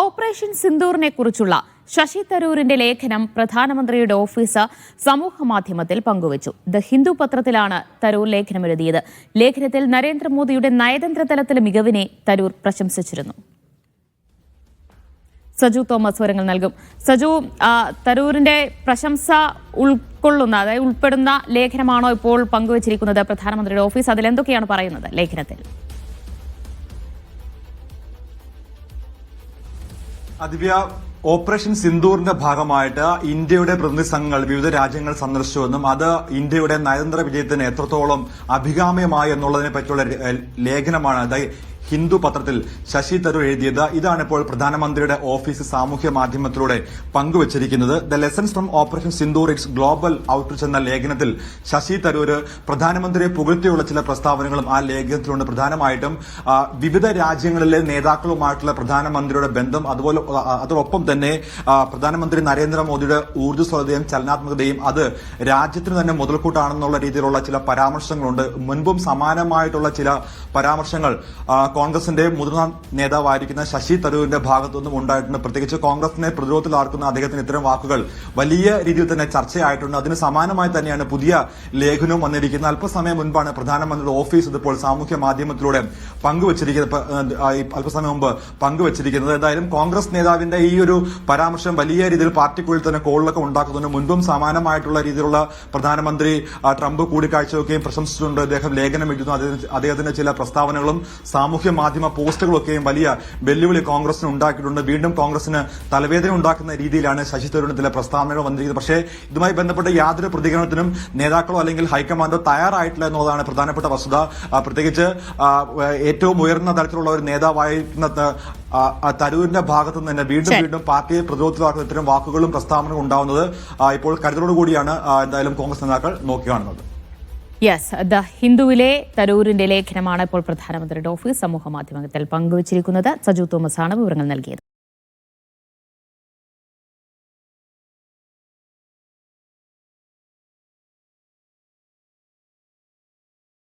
Operation സിന്ദൂറിനെ കുറിച്ചുള്ള ശശി തരൂരിന്റെ ലേഖനം പ്രധാനമന്ത്രിയുടെ ഓഫീസ് സമൂഹമാധ്യമത്തിൽ പങ്കുവച്ചു. ദ ഹിന്ദു പത്രത്തിലാണ് തരൂർ ലേഖനം എഴുതിയത്. ലേഖനത്തിൽ നരേന്ദ്രമോദിയുടെ നയതന്ത്ര തലത്തിലെ മികവിനെ തരൂർ പ്രശംസിച്ചിരുന്നു. സജു തോമസ് വിവരങ്ങൾ നൽകും. സജു തരൂരിന്റെ പ്രശംസ ഉൾക്കൊള്ളുന്ന അതായത് ഉൾപ്പെടുന്ന ലേഖനമാണോ ഇപ്പോൾ പങ്കുവച്ചിരിക്കുന്നത് പ്രധാനമന്ത്രിയുടെ ഓഫീസ്? അതിൽ എന്തൊക്കെയാണ് പറയുന്നത് ലേഖനത്തിൽ? ദിവ്യ ഓപ്പറേഷൻ സിന്ദൂറിന്റെ ഭാഗമായിട്ട് ഇന്ത്യയുടെ പ്രതിനിധി സംഘങ്ങൾ വിവിധ രാജ്യങ്ങൾ സന്ദർശിച്ചുവെന്നും അത് ഇന്ത്യയുടെ നയതന്ത്ര വിജയത്തിന് എത്രത്തോളം അഭികാമ്യമായി എന്നുള്ളതിനെ പറ്റിയുള്ള ലേഖനമാണ്. ഹിന്ദു പത്രത്തിൽ ശശി തരൂർ എഴുതിയത് ഇതാണ് ഇപ്പോൾ പ്രധാനമന്ത്രിയുടെ ഓഫീസ് സാമൂഹ്യ മാധ്യമത്തിലൂടെ പങ്കുവച്ചിരിക്കുന്നത്. The lessons from operation Sindoor it's global outreach എന്ന ലേഖനത്തിൽ ശശി തരൂർ പ്രധാനമന്ത്രിയെ പുകഴ്ത്തിയുള്ള ചില പ്രസ്താവനകളും ആ ലേഖനത്തിലുണ്ട്. പ്രധാനമായിട്ടും വിവിധ രാജ്യങ്ങളിലെ നേതാക്കളുമായിട്ടുള്ള പ്രധാനമന്ത്രിയുടെ ബന്ധം അതുപോലെ അതോടൊപ്പം തന്നെ പ്രധാനമന്ത്രി നരേന്ദ്രമോദിയുടെ ഊർജസ്വലതയും ചലനാത്മകതയും അത് രാജ്യത്തിന് തന്നെ മുതൽക്കൂട്ടാണെന്നുള്ള രീതിയിലുള്ള ചില പരാമർശങ്ങളുണ്ട്. മുൻപും സമാനമായിട്ടുള്ള ചില പരാമർശങ്ങൾ കോൺഗ്രസിന്റെ മുതിർന്ന നേതാവായിരിക്കുന്ന ശശി തരൂരിന്റെ ഭാഗത്തുനിന്നും ഉണ്ടായിട്ടുണ്ട്. പ്രത്യേകിച്ച് കോൺഗ്രസിനെ പ്രതിരോധത്തിലാർക്കുന്ന അദ്ദേഹത്തിന് ഇത്തരം വാക്കുകൾ വലിയ രീതിയിൽ തന്നെ ചർച്ചയായിട്ടുണ്ട്. അതിന് സമാനമായി തന്നെയാണ് പുതിയ ലേഖനവും വന്നിരിക്കുന്നത്. അല്പസമയം മുൻപാണ് പ്രധാനമന്ത്രിയുടെ ഓഫീസ് ഇതിപ്പോൾ സാമൂഹ്യ മാധ്യമത്തിലൂടെ പങ്കുവച്ചിരിക്കുന്നത് അല്പസമയം മുമ്പ് പങ്കുവച്ചിരിക്കുന്നത്. എന്തായാലും കോൺഗ്രസ് നേതാവിന്റെ ഈ ഒരു പരാമർശം വലിയ രീതിയിൽ പാർട്ടിക്കുള്ളിൽ തന്നെ കോളിലൊക്കെ ഉണ്ടാക്കുന്നുണ്ട് മുൻപും സമാനമായിട്ടുള്ള രീതിയിലുള്ള പ്രധാനമന്ത്രി ട്രംപ് കൂടിക്കാഴ്ച വെക്കുകയും പ്രശംസിച്ചിട്ടുണ്ട്. അദ്ദേഹം ലേഖനം എഴുതുന്നു. അദ്ദേഹത്തിന്റെ ചില പ്രസ്താവനകളും സാമൂഹ്യ മാധ്യമ പോസ്റ്റുകളൊക്കെയും വലിയ വെല്ലുവിളി കോൺഗ്രസിന് ഉണ്ടാക്കിയിട്ടുണ്ട്. വീണ്ടും കോൺഗ്രസിന് തലവേദന ഉണ്ടാക്കുന്ന രീതിയിലാണ് ശശി തരൂരിന്റെ ചില പ്രസ്താവനകൾ വന്നിരിക്കുന്നത്. പക്ഷേ ഇതുമായി ബന്ധപ്പെട്ട യാതൊരു പ്രതികരണത്തിനും നേതാക്കളോ അല്ലെങ്കിൽ ഹൈക്കമാൻഡോ തയ്യാറായിട്ടില്ല എന്നുള്ളതാണ് പ്രധാനപ്പെട്ട വസ്തുത. പ്രത്യേകിച്ച് ഏറ്റവും ഉയർന്ന തലത്തിലുള്ള ഒരു നേതാവായിരുന്ന തരൂരിന്റെ ഭാഗത്തു നിന്ന് തന്നെ വീണ്ടും വീണ്ടും പാർട്ടിയെ പ്രതിരോധത്തിലാക്കുന്ന ഇത്തരം വാക്കുകളും പ്രസ്താവനകളും ഉണ്ടാവുന്നത് ഇപ്പോൾ കരുതലോടുകൂടിയാണ് എന്തായാലും കോൺഗ്രസ് നേതാക്കൾ നോക്കിക്കാണുന്നത്. യെസ് ദ ഹിന്ദുവിലെ തരൂരിന്റെ ലേഖനമാണ് ഇപ്പോൾ പ്രധാനമന്ത്രിയുടെ ഓഫീസ്. സമൂഹ മാധ്യമത്തിൽ പങ്കുവച്ചിരിക്കുന്നത് സജു തോമസ് ആണ് വിവരങ്ങൾ നൽകിയത്.